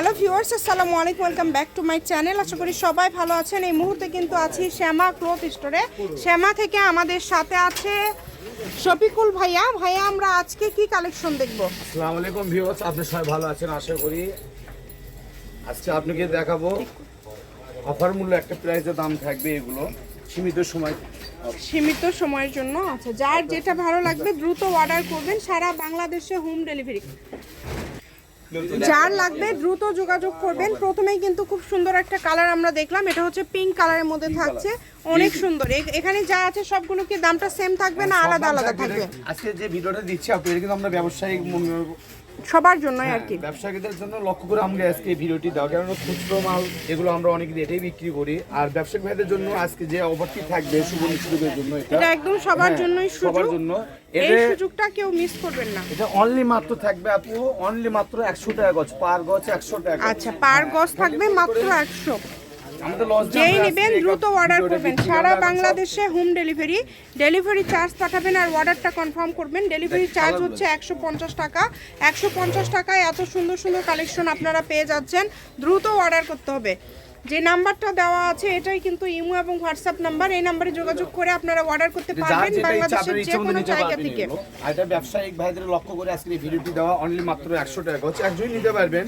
Hello viewers আসসালামু আলাইকুম welcome back to my channel. আশা করি সবাই ভালো আছেন। এই মুহূর্তে কিন্তু আছি শ্যামা ক্লথ স্টোরে। শ্যামা থেকে আমাদের সাথে আছে শফিকুল ভাইয়া। ভাইয়া আমরা আজকে কি কালেকশন দেখব? আসসালামু আলাইকুম ভিউয়ার্স আপনি সবাই ভালো আছেন? আশা করি আজকে আপনাকে দেখাবো অফার মূল্য একটা প্রাইসের দাম থাকবে এগুলো সীমিত সময়। সীমিত সময়ের জন্য। আচ্ছা যার যেটা ভালো লাগবে দ্রুত অর্ডার করবেন সারা বাংলাদেশে হোম ডেলিভারি যার লাগবে দ্রুত যোগাযোগ করবেন। প্রথমেই কিন্তু খুব সুন্দর একটা কালার আমরা দেখলাম। এটা হচ্ছে পিঙ্ক কালারের মধ্যে থাকছে। অনেক সুন্দর। এখানে যা আছে সবগুলো কি দামটা সেম থাকবে না আলাদা আলাদা থাকবে? আজকে যে ভিডিওটা দিচ্ছি আপনি কিন্তু আমরা ব্যবসায়িক সবার জন্যই আর কি। হ্যাঁ, ব্যবসায়ীদের জন্য লক্ষ্য করে আমরা আজকে এই ভিডিওটি দেওয়া। কারণ খুচরো মাল এগুলো আমরা অনেক রেটেই বিক্রি করি। আর ব্যবসায়িক ভাইদের জন্য আজকে যে অফারটি থাকবে শুভ সুযোগের জন্য এটা। এটা একদম সবার হ্যাঁ, জন্যই সবার জন্য। এই সুযোগটা কেউ মিস করবেন না। এটা অনলি মাত্র থাকবে আপু অনলি মাত্র একশো টাকা গজ পার গজ একশো টাকা। আচ্ছা পার গজ থাকবে মাত্র একশো। আমাদের লস যেই নেবেন দ্রুত অর্ডার করবেন। সারা বাংলাদেশে হোম ডেলিভারি ডেলিভারি চার্জ পাঠাবেন আর অর্ডারটা কনফার্ম করবেন। ডেলিভারি চার্জ হচ্ছে একশো পঞ্চাশ টাকা। একশো পঞ্চাশ টাকায় এত সুন্দর সুন্দর কালেকশন আপনারা পেয়ে যাচ্ছেন। দ্রুত অর্ডার করতে হবে। যে নাম্বারটা দেওয়া আছে এটাই কিন্তু ইমো এবং হোয়াটসঅ্যাপ নাম্বার। এই নাম্বারে যোগাযোগ করে আপনারা অর্ডার করতে পারবেন বাংলাদেশের যে কোনো জায়গা থেকে। আর এটা ব্যবসায়িক ভাইদের লক্ষ্য করে আজকে এই ভিডিওটি দেওয়া অনলি মাত্র একশো টাকা গজ। একজনই নিতে পারবেন।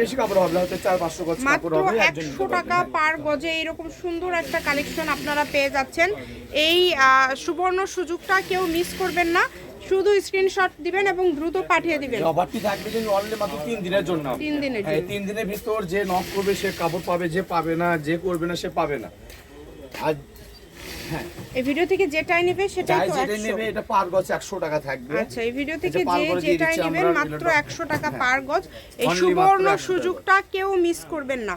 বেশি কাপড় হবে হয়তো চার পাঁচশো গজ কাপড় হবে একজন একশো নিতে টাকা পার গজে এরকম সুন্দর একটা কালেকশন আপনারা পেয়ে যাচ্ছেন। এই সুবর্ণ সুযোগটা কেউ মিস করবেন না। শুধু স্ক্রিনশট দিবেন এবং দ্রুত পাঠিয়ে দিবেন। অফারটি থাকবে কিন্তু অনলি মাত্র তিন দিনের জন্য। তিন দিনের হ্যাঁ, জন্য। তিন দিনের ভিতর যে নক করবে সে কাপড় পাবে যে পাবে না যে করবে না সে পাবে না। আর হ্যাঁ। এই ভিডিও থেকে যেটাই নেবে সেটাই তো যেটা একশো। নেবে এটা পার গজ একশো টাকা থাকবে। আচ্ছা এই ভিডিও থেকে যে যেটাই নেবেন মাত্র ভিডিওটা। একশো টাকা পার গজ। এই সুবর্ণ সুযোগটা কেউ মিস করবেন না।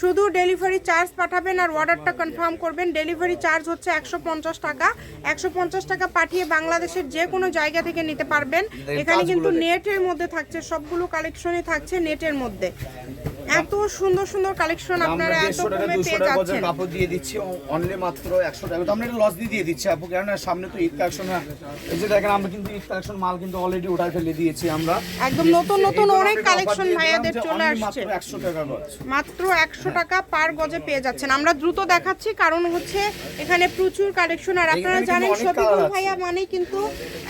শুধু ডেলিভারি চার্জ পাঠাবেন আর অর্ডারটা কনফার্ম করবেন। ডেলিভারি চার্জ হচ্ছে একশো পঞ্চাশ টাকা। একশো পঞ্চাশ টাকা পাঠিয়ে বাংলাদেশের যে কোনো জায়গা থেকে নিতে পারবেন। এখানে কিন্তু নেটের মধ্যে থাকছে সবগুলো কালেকশনই থাকছে নেটের মধ্যে। এত সুন্দর সুন্দর কালেকশন আমরা আপনারা এত কমে পেয়ে যাচ্ছেন। কাপড় দিয়ে দিচ্ছি অনলি মাত্র একশো টাকা। তো আমরা লস দিয়ে দিয়ে দিচ্ছি আপু কেননা সামনে তো ঈদ কালেকশন এই যে দেখেন আমরা কিন্তু ঈদ কালেকশন মাল কিন্তু অলরেডি উঠায় ফেলে দিয়েছি আমরা। একদম নতুন নতুন অনেক কালেকশন ভাইয়াদের চলে আসছে। মাত্র একশো টাকা গজ। মাত্র একশো টাকা পার গজে পেয়ে যাচ্ছেন। আমরা দ্রুত দেখাচ্ছি কারণ হচ্ছে এখানে প্রচুর কালেকশন আর আপনারা জানেন শফিকুল ভাইয়া মানে কিন্তু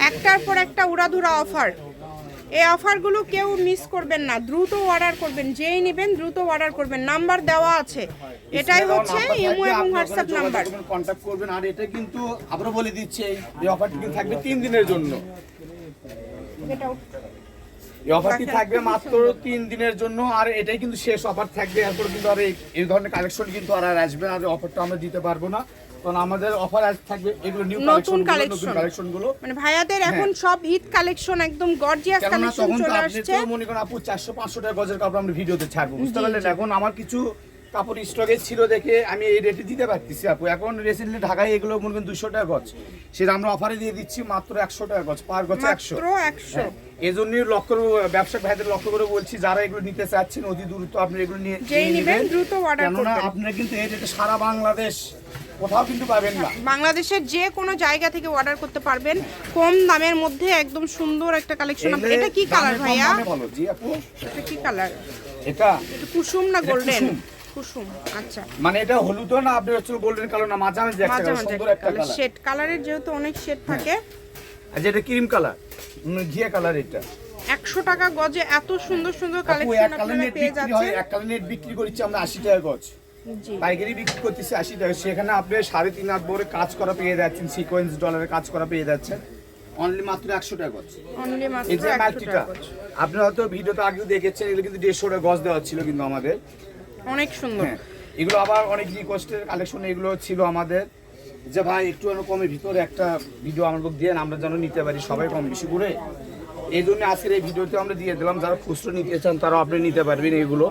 একটার পর একটা উড়াধুরা অফার এই অফারগুলো কেউ মিস করবেন না। দ্রুত অর্ডার করবেন। যেই নেবেন দ্রুত অর্ডার করবেন। নাম্বার দেওয়া আছে। এটাই হচ্ছে ইমো এবং হোয়াটসঅ্যাপ নাম্বার কন্ট্যাক্ট করবেন আর এটা কিন্তু আমরা বলে দিচ্ছি এই অফারটি কিন্তু থাকবে তিন দিনের জন্য। এই অফারটি থাকবে মাত্র তিন দিনের জন্য? আর এটাই কিন্তু শেষ অফার থাকবে। এরপর কিন্তু আর এই ধরনের কালেকশন কিন্তু আর আসবে আর অফারটা আমরা দিতে পারব না। কারণ আমাদের অফার আজ থাকবে এগুলো নিউ নতুন কালেকশনগুলো মানে ভাইয়াদের হ্যাঁ। এখন সব ঈদ কালেকশন একদম গর্জিয়াস কালেকশন চলে আসছে। মনে করেন আপু 400 500 টাকা গজের কাপড় আমরা ভিডিওতে ছাড়বো বুঝতে পারলেন? এখন আমার কিছু কাপড় স্টকে ছিল দেখে আমি এই রেটে দিতে পারতেছি আপু। এখন রিসেন্টলি ঢাকায় এগুলো মনে করেন 200 টাকা গজ। সেটা আমরা অফারে দিয়ে দিচ্ছি মাত্র 100 টাকা গজ পার গজ 100 মাত্র 100 এজন্য লক্ষ্য ব্যবসা ভাইদের লক্ষ্য করে বলছি যারা এগুলো নিতে চাচ্ছেন অতি দ্রুত আপনি এগুলো নিয়ে নেবেন অর্ডার আপনারা কিন্তু এটা সারা বাংলাদেশ কোথাও কিন্তু পাবেন না। বাংলাদেশের যে কোনো জায়গা থেকে অর্ডার করতে পারবেন। কম দামের মধ্যে একদম সুন্দর একটা কালেকশন এটা কি কালার ভাইয়া? জি আপু। এটা কি কালার এটা এটা কুসুম না গোল্ডেন কুসুম। আচ্ছা। মানে এটা হলুদ না আপনি হচ্ছে গোল্ডেন কালার না মাঝামাঝি একটা সুন্দর একটা কালার শেড কালারের যেহেতু অনেক শেড থাকে আর যেটা ক্রিম কালার? ঘিয়া কালার এটা। একশো টাকা গজে এত সুন্দর সুন্দর কালেকশন এক আপনারা পেয়ে বিক্রি হয় যাচ্ছেন। এক কালার নেট বিক্রি করছি আমরা আশি টাকা গজ। পাইকারি বিক্রি করতেছি আশি টাকা। সেখানে আপনি সাড়ে তিন হাত ভরে কাজ করা পেয়ে যাচ্ছেন সিকোয়েন্স ডলারের কাজ করা পেয়ে যাচ্ছেন। অনলি মাত্র একশো টাকা গজ। এই যে মাল্টিটা আপনি হয়তো ভিডিওতে আগেও দেখেছেন এগুলো কিন্তু দেড়শো টাকা গজ দেওয়া ছিল কিন্তু আমাদের। অনেক সুন্দর। হ্যাঁ এগুলো আবার অনেক রিকোয়েস্টের কালেকশন এগুলো ছিল আমাদের। যে ভাই, একটু কমের ভিতরে একটা ভিডিও আমাদের দিয়ে আমরা যেন নিতে পারি, সবাই কম বেশি করে। এই জন্য আজকের এই ভিডিওতে আমরা দিয়ে দিলাম, যারা খুচরো নিতে চান তারা আপনি নিতে পারবেন এগুলো।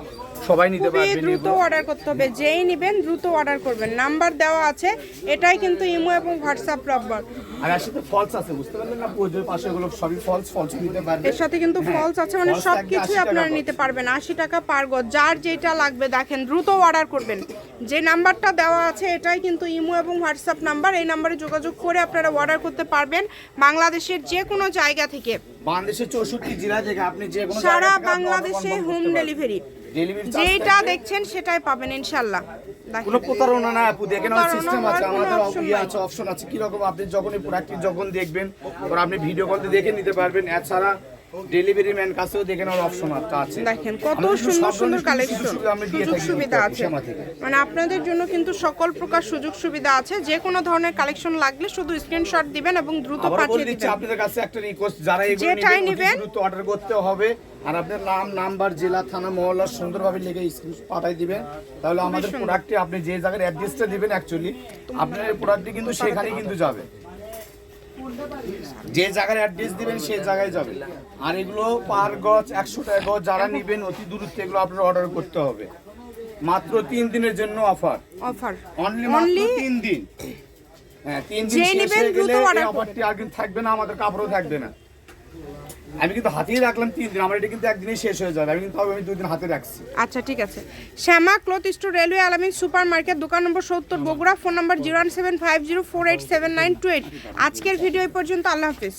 সবাই নিতে পারবেন দ্রুত অর্ডার করতে হবে যেই নেবেন দ্রুত অর্ডার করবেন। নাম্বার দেওয়া আছে এটাই কিন্তু ইমো এবং হোয়াটসঅ্যাপ নাম্বার আর এর সাথে ফলস আছে বুঝতে পারলেন না? পুজোর পাশে এগুলো সবই ফলস ফলস নিতে পারবেন এর সাথে কিন্তু হ্যাঁ, ফলস আছে মানে false সব কিছুই আপনারা নিতে পারবেন আশি টাকা পার গজ। যার যেটা লাগবে দেখেন দ্রুত অর্ডার করবেন। যে নাম্বারটা দেওয়া আছে এটাই কিন্তু ইমো এবং হোয়াটসঅ্যাপ নাম্বার এই নাম্বারে যোগাযোগ করে আপনারা অর্ডার করতে পারবেন বাংলাদেশের যে কোনো জায়গা থেকে। বাংলাদেশের চৌষট্টি জেলা থেকে আপনি যে কোনো সারা বাংলাদেশে হোম ডেলিভারি যেটা দেখছেন সেটাই পাবেন ইনশাল্লাহ। কোনো প্রতারণা না আপু দেখেন অনেক সিস্টেম আছে আমাদের ইয়ে আছে অপশন আছে। কীরকম আপনি যখন এই প্রোডাক্টটি যখন দেখবেন তখন আপনি ভিডিও কলতে দেখে নিতে পারবেন। এছাড়া ডেলিভারি ম্যান কাছেও দেখে নেওয়ার অপশন আছে। দেখেন কত সুন্দর সুন্দর কালেকশন সুযোগ সুবিধা আছে। মানে আপনাদের জন্য কিন্তু সকল প্রকার সুযোগ সুবিধা আছে। যে কোনো ধরনের কালেকশন লাগলে শুধু স্ক্রিনশট দিবেন এবং দ্রুত পাঠিয়ে দিবেন। আপনাদের কাছে একটা রিকোয়েস্ট যারা এগুলো নেবেন দ্রুত অর্ডার করতে হবে। আর আপনার নাম নাম্বার জেলা থানা মহল্লা সুন্দরভাবে লিখে স্ক্রিনশট পাঠাই দিবেন। তাহলে আমাদের প্রোডাক্টটি আপনি যে জায়গার অ্যাড্রেসটা দিবেন অ্যাকচুয়ালি আপনার প্রোডাক্টটি কিন্তু সেখানেই কিন্তু যাবে। যে জায়গার অ্যাড্রেস দিবেন সেই জায়গায় যাবে। আর এগুলো পার গজ একশো টাকা গজ যারা নিবেন অতি দূরত্বে এগুলো আপনার অর্ডার করতে হবে। মাত্র তিন দিনের জন্য অফার অফার অনলি মাত্র তিন দিন। হ্যাঁ তিন দিন শেষ হয়ে গেলে। অফারটি আর থাকবে না আমাদের কাপড়ও থাকবে না। আমি কিন্তু হাতেই রাখলাম তিন দিন আমার এটা কিন্তু একদিনই শেষ হয়ে যাবে আমি কিন্তু আমি দুই দিন হাতে রাখছি। আচ্ছা ঠিক আছে। Shyama cloth store railway Alamin super market দোকান নম্বর সত্তর Bogura phone number zero one seven five zero four eight seven nine two eight. আজকের ভিডিও এই পর্যন্ত আল্লাহ হাফিজ।